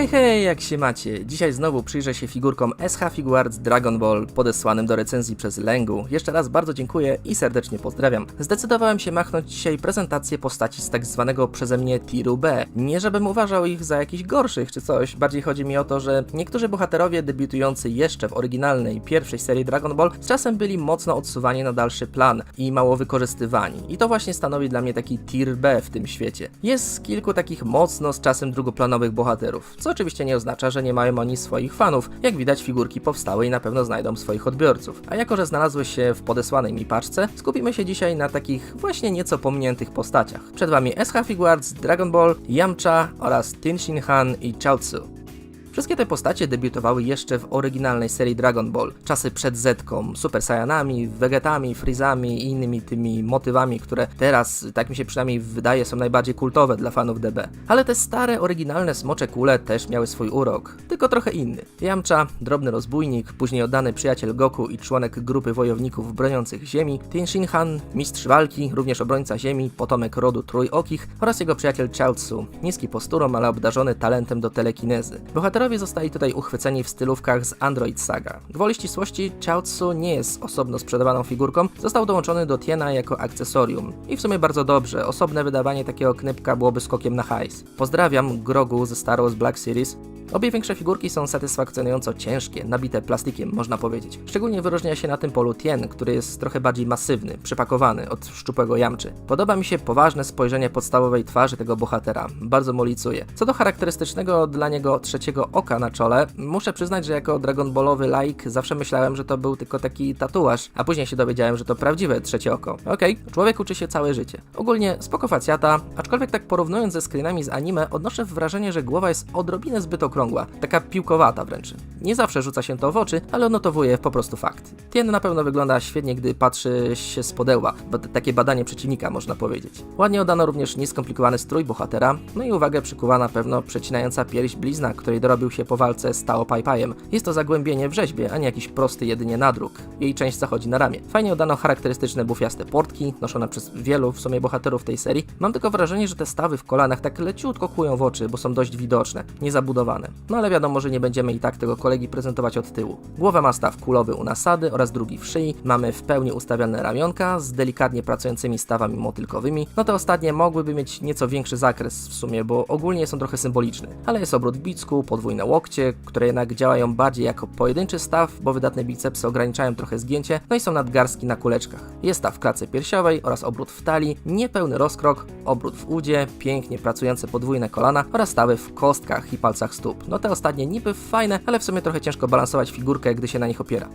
Hej, hej, jak się macie? Dzisiaj znowu przyjrzę się figurkom SH Figuarts Dragon Ball podesłanym do recenzji przez Lęgu. Jeszcze raz bardzo dziękuję i serdecznie pozdrawiam. Zdecydowałem się machnąć dzisiaj prezentację postaci z tak zwanego przeze mnie tiru B. Nie żebym uważał ich za jakichś gorszych czy coś, bardziej chodzi mi o to, że niektórzy bohaterowie debiutujący jeszcze w oryginalnej pierwszej serii Dragon Ball z czasem byli mocno odsuwani na dalszy plan i mało wykorzystywani. I to właśnie stanowi dla mnie taki tier B w tym świecie. Jest kilku takich mocno z czasem drugoplanowych bohaterów, co oczywiście nie oznacza, że nie mają oni swoich fanów. Jak widać, figurki powstały i na pewno znajdą swoich odbiorców. A jako, że znalazły się w podesłanej mi paczce, skupimy się dzisiaj na takich właśnie nieco pominiętych postaciach. Przed Wami SH Figuarts, Dragon Ball, Yamcha oraz Tin Shin Han i Chaozu. Wszystkie te postacie debiutowały jeszcze w oryginalnej serii Dragon Ball. Czasy przed Zetką, Super Saiyanami, Vegetami, Freezami i innymi tymi motywami, które teraz, tak mi się przynajmniej wydaje, są najbardziej kultowe dla fanów DB. Ale te stare, oryginalne smocze kule też miały swój urok, tylko trochę inny. Yamcha, drobny rozbójnik, później oddany przyjaciel Goku i członek grupy wojowników broniących Ziemi, Tin Shin Han, mistrz walki, również obrońca Ziemi, potomek rodu Trójokich oraz jego przyjaciel Chaozu, niski posturą, ale obdarzony talentem do telekinezy. Bohaterowie zostali tutaj uchwyceni w stylówkach z Android Saga. Gwoli ścisłości, Chaozu nie jest osobno sprzedawaną figurką, został dołączony do Tiena jako akcesorium. I w sumie bardzo dobrze, osobne wydawanie takiego knypka byłoby skokiem na hajs. Pozdrawiam Grogu ze Star Wars Black Series, Obie większe figurki są satysfakcjonująco ciężkie, nabite plastikiem, można powiedzieć. Szczególnie wyróżnia się na tym polu Tien, który jest trochę bardziej masywny, przypakowany od szczupłego jamczy. Podoba mi się poważne spojrzenie podstawowej twarzy tego bohatera, bardzo mu licuje. Co do charakterystycznego dla niego trzeciego oka na czole, muszę przyznać, że jako Dragon Ballowy laik zawsze myślałem, że to był tylko taki tatuaż, a później się dowiedziałem, że to prawdziwe trzecie oko. Okej, człowiek uczy się całe życie. Ogólnie spoko facjata, aczkolwiek tak porównując ze screenami z anime, odnoszę wrażenie, że głowa jest odrobinę zbyt okrągła, taka piłkowata wręcz. Nie zawsze rzuca się to w oczy, ale odnotowuję po prostu fakt. Tien na pewno wygląda świetnie, gdy patrzy się z podełba, takie badanie przeciwnika można powiedzieć. Ładnie oddano również nieskomplikowany strój bohatera, no i uwagę przykuwa na pewno przecinająca pierś blizna, której dorobił się po walce z Tao Pai Paiem. Jest to zagłębienie w rzeźbie, a nie jakiś prosty jedynie nadruk. Jej część zachodzi na ramię. Fajnie oddano charakterystyczne bufiaste portki, noszone przez wielu w sumie bohaterów tej serii. Mam tylko wrażenie, że te stawy w kolanach tak leciutko kłują w oczy, bo są dość widoczne, niezabudowane. No ale wiadomo, że nie będziemy i tak tego kolegi prezentować od tyłu. Głowę ma staw kulowy u nasady oraz drugi w szyi. Mamy w pełni ustawione ramionka z delikatnie pracującymi stawami motylkowymi. No te ostatnie mogłyby mieć nieco większy zakres w sumie, bo ogólnie są trochę symboliczne. Ale jest obrót bicku, podwójne łokcie, które jednak działają bardziej jako pojedynczy staw, bo wydatne bicepsy ograniczają trochę zgięcie, no i są nadgarstki na kuleczkach. Jest staw w klatce piersiowej oraz obrót w talii, niepełny rozkrok, obrót w udzie, pięknie pracujące podwójne kolana oraz stawy w kostkach i palcach stóp. No te ostatnie niby fajne, ale w sumie trochę ciężko balansować figurkę, gdy się na nich opiera.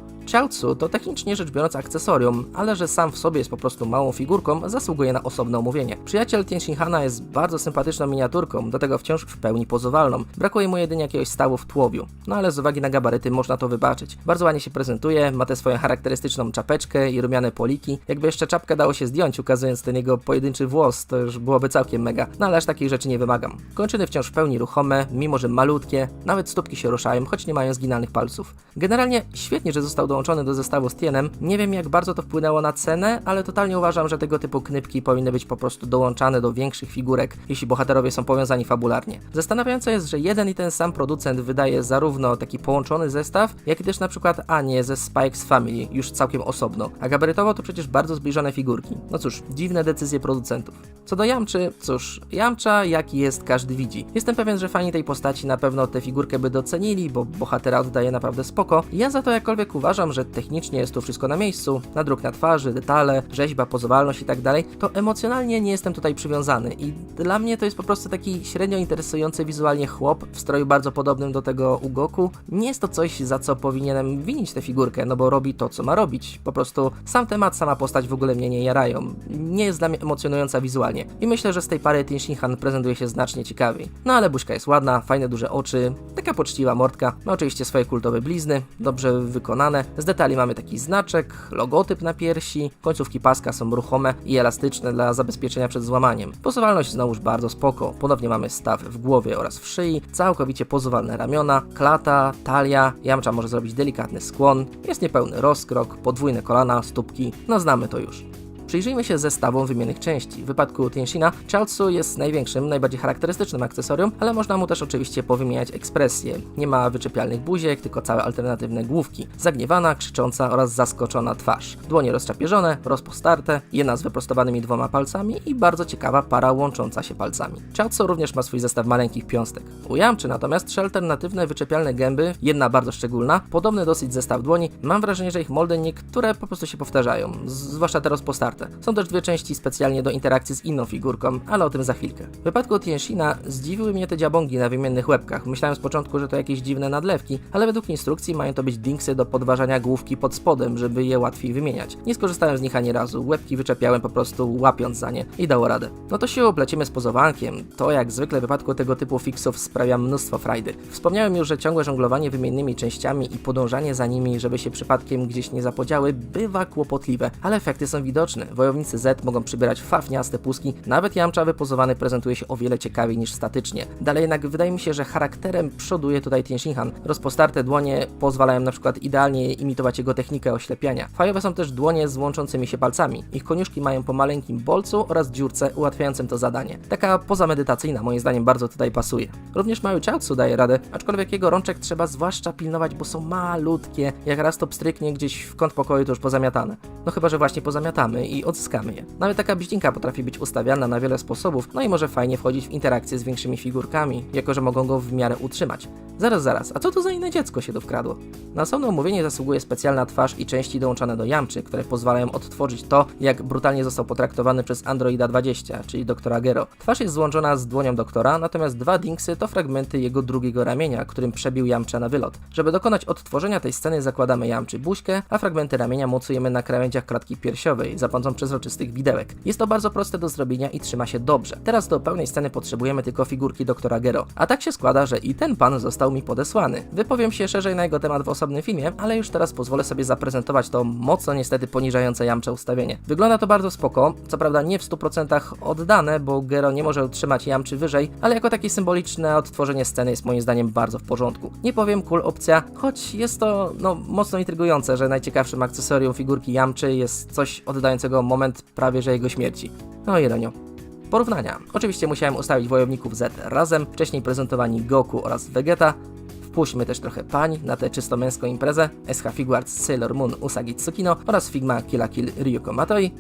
To technicznie rzecz biorąc akcesorium, ale że sam w sobie jest po prostu małą figurką, zasługuje na osobne omówienie. Przyjaciel Tienshinhana jest bardzo sympatyczną miniaturką, do tego wciąż w pełni pozowalną. Brakuje mu jedynie jakiegoś stawu w tłowiu, no ale z uwagi na gabaryty można to wybaczyć. Bardzo ładnie się prezentuje, ma tę swoją charakterystyczną czapeczkę i rumiane poliki. Jakby jeszcze czapkę dało się zdjąć, ukazując ten jego pojedynczy włos, to już byłoby całkiem mega, no ale aż takich rzeczy nie wymagam. Kończyny wciąż w pełni ruchome, mimo że malutkie, nawet stópki się ruszają, choć nie mają zginalnych palców. Generalnie świetnie, że został dołączony do zestawu z Tienem. Nie wiem jak bardzo to wpłynęło na cenę, ale totalnie uważam, że tego typu knypki powinny być po prostu dołączane do większych figurek, jeśli bohaterowie są powiązani fabularnie. Zastanawiające jest, że jeden i ten sam producent wydaje zarówno taki połączony zestaw, jak i też na przykład Anię ze Spikes Family, już całkiem osobno. A gabarytowo to przecież bardzo zbliżone figurki. No cóż, dziwne decyzje producentów. Co do Jamczy, cóż, Jamcza jaki jest każdy widzi. Jestem pewien, że fani tej postaci na pewno tę figurkę by docenili, bo bohatera oddaje naprawdę spoko. Ja za to jakkolwiek uważam, że technicznie jest tu wszystko na miejscu, nadruk na twarzy, detale, rzeźba, pozowalność i tak dalej, to emocjonalnie nie jestem tutaj przywiązany i dla mnie to jest po prostu taki średnio interesujący wizualnie chłop w stroju bardzo podobnym do tego u Goku. Nie jest to coś, za co powinienem winić tę figurkę, no bo robi to, co ma robić. Po prostu sam temat, sama postać w ogóle mnie nie jarają. Nie jest dla mnie emocjonująca wizualnie i myślę, że z tej pary Tin Shin Han prezentuje się znacznie ciekawiej. No ale buźka jest ładna, fajne duże oczy, taka poczciwa mordka, ma oczywiście swoje kultowe blizny, dobrze wykonane. Z detali mamy taki znaczek, logotyp na piersi, końcówki paska są ruchome i elastyczne dla zabezpieczenia przed złamaniem. Pozowalność znowuż bardzo spoko, ponownie mamy staw w głowie oraz w szyi, całkowicie pozowalne ramiona, klata, talia, jamcza może zrobić delikatny skłon, jest niepełny rozkrok, podwójne kolana, stópki, no znamy to już. Przyjrzyjmy się zestawom wymiennych części. W wypadku Tianshina, Chaozu jest największym, najbardziej charakterystycznym akcesorium, ale można mu też oczywiście powymieniać ekspresję. Nie ma wyczepialnych buziek, tylko całe alternatywne główki. Zagniewana, krzycząca oraz zaskoczona twarz. Dłonie rozczapieżone, rozpostarte, jedna z wyprostowanymi dwoma palcami i bardzo ciekawa para łącząca się palcami. Chaozu również ma swój zestaw maleńkich piąstek. U Yamczy natomiast trzy alternatywne wyczepialne gęby, jedna bardzo szczególna, podobny dosyć zestaw dłoni, mam wrażenie, że ich moldy niektóre po prostu się powtarzają, zwłaszcza te rozpostarte. Są też dwie części specjalnie do interakcji z inną figurką, ale o tym za chwilkę. W wypadku Tienshina zdziwiły mnie te dziabongi na wymiennych łebkach. Myślałem z początku, że to jakieś dziwne nadlewki, ale według instrukcji mają to być dingsy do podważania główki pod spodem, żeby je łatwiej wymieniać. Nie skorzystałem z nich ani razu, łebki wyczepiałem po prostu łapiąc za nie i dało radę. No to się oplecimy z pozowankiem. To jak zwykle w wypadku tego typu fixów sprawia mnóstwo frajdy. Wspomniałem już, że ciągłe żonglowanie wymiennymi częściami i podążanie za nimi, żeby się przypadkiem gdzieś nie zapodziały, bywa kłopotliwe, ale efekty są widoczne. Wojownicy Z mogą przybierać fafniaste puski, nawet Jamcza wypozowany prezentuje się o wiele ciekawiej niż statycznie. Dalej jednak wydaje mi się, że charakterem przoduje tutaj Tienshinhan. Rozpostarte dłonie pozwalają na przykład idealnie imitować jego technikę oślepiania. Fajowe są też dłonie z łączącymi się palcami. Ich koniuszki mają po maleńkim bolcu oraz dziurce ułatwiającym to zadanie. Taka pozamedytacyjna moim zdaniem bardzo tutaj pasuje. Również mały Chaozu daje radę, aczkolwiek jego rączek trzeba zwłaszcza pilnować, bo są malutkie. Jak raz to pstryknie gdzieś w kąt pokoju, to już pozamiatane. No chyba, że właśnie pozamiatamy i odzyskamy je. Nawet taka bliźnienka potrafi być ustawiana na wiele sposobów, no i może fajnie wchodzić w interakcję z większymi figurkami, jako że mogą go w miarę utrzymać. Zaraz, zaraz, a co to za inne dziecko się tu wkradło? Na osobne omówienie zasługuje specjalna twarz i części dołączone do Jamczy, które pozwalają odtworzyć to, jak brutalnie został potraktowany przez Androida 20, czyli doktora Gero. Twarz jest złączona z dłonią doktora, natomiast dwa dingsy to fragmenty jego drugiego ramienia, którym przebił Jamcza na wylot. Żeby dokonać odtworzenia tej sceny zakładamy Jamczy buźkę, a fragmenty ramienia mocujemy na krawędziach klatki piersiowej za przezroczystych widełek. Jest to bardzo proste do zrobienia i trzyma się dobrze. Teraz do pełnej sceny potrzebujemy tylko figurki doktora Gero. A tak się składa, że i ten pan został mi podesłany. Wypowiem się szerzej na jego temat w osobnym filmie, ale już teraz pozwolę sobie zaprezentować to mocno niestety poniżające Jamcze ustawienie. Wygląda to bardzo spoko, co prawda nie w 100% oddane, bo Gero nie może utrzymać Jamczy wyżej, ale jako takie symboliczne odtworzenie sceny jest moim zdaniem bardzo w porządku. Nie powiem cool opcja, choć jest to no mocno intrygujące, że najciekawszym akcesorium figurki Jamczy jest coś oddającego moment prawie że jego śmierci. No ironio. Porównania. Oczywiście musiałem ustawić wojowników Z razem, wcześniej prezentowani Goku oraz Vegeta. Wpuśćmy też trochę pań na tę czysto męską imprezę. SH Figuarts Sailor Moon Usagi Tsukino oraz Figma Kill Kill Ryuko Matoi.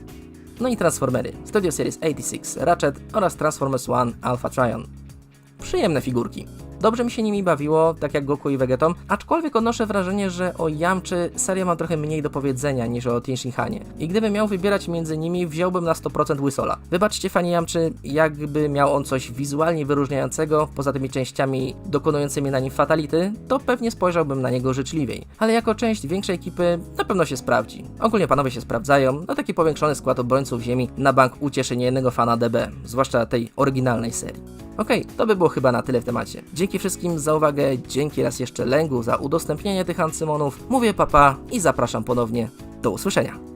No i Transformery, Studio Series 86 Ratchet oraz Transformers One Alpha Trion. Przyjemne figurki. Dobrze mi się nimi bawiło, tak jak Goku i Vegetom, aczkolwiek odnoszę wrażenie, że o Yamczy seria ma trochę mniej do powiedzenia niż o Tienshinhanie. I gdybym miał wybierać między nimi, wziąłbym na 100% Łysola. Wybaczcie fani Yamczy, jakby miał on coś wizualnie wyróżniającego, poza tymi częściami dokonującymi na nim fatality, to pewnie spojrzałbym na niego życzliwiej. Ale jako część większej ekipy na pewno się sprawdzi. Ogólnie panowie się sprawdzają, no taki powiększony skład obrońców ziemi na bank ucieszy niejednego fana DB, zwłaszcza tej oryginalnej serii. Okej, to by było chyba na tyle w temacie. Dzięki wszystkim za uwagę, dzięki raz jeszcze Lęgu za udostępnienie tych ancymonów. Mówię papa i zapraszam ponownie. Do usłyszenia.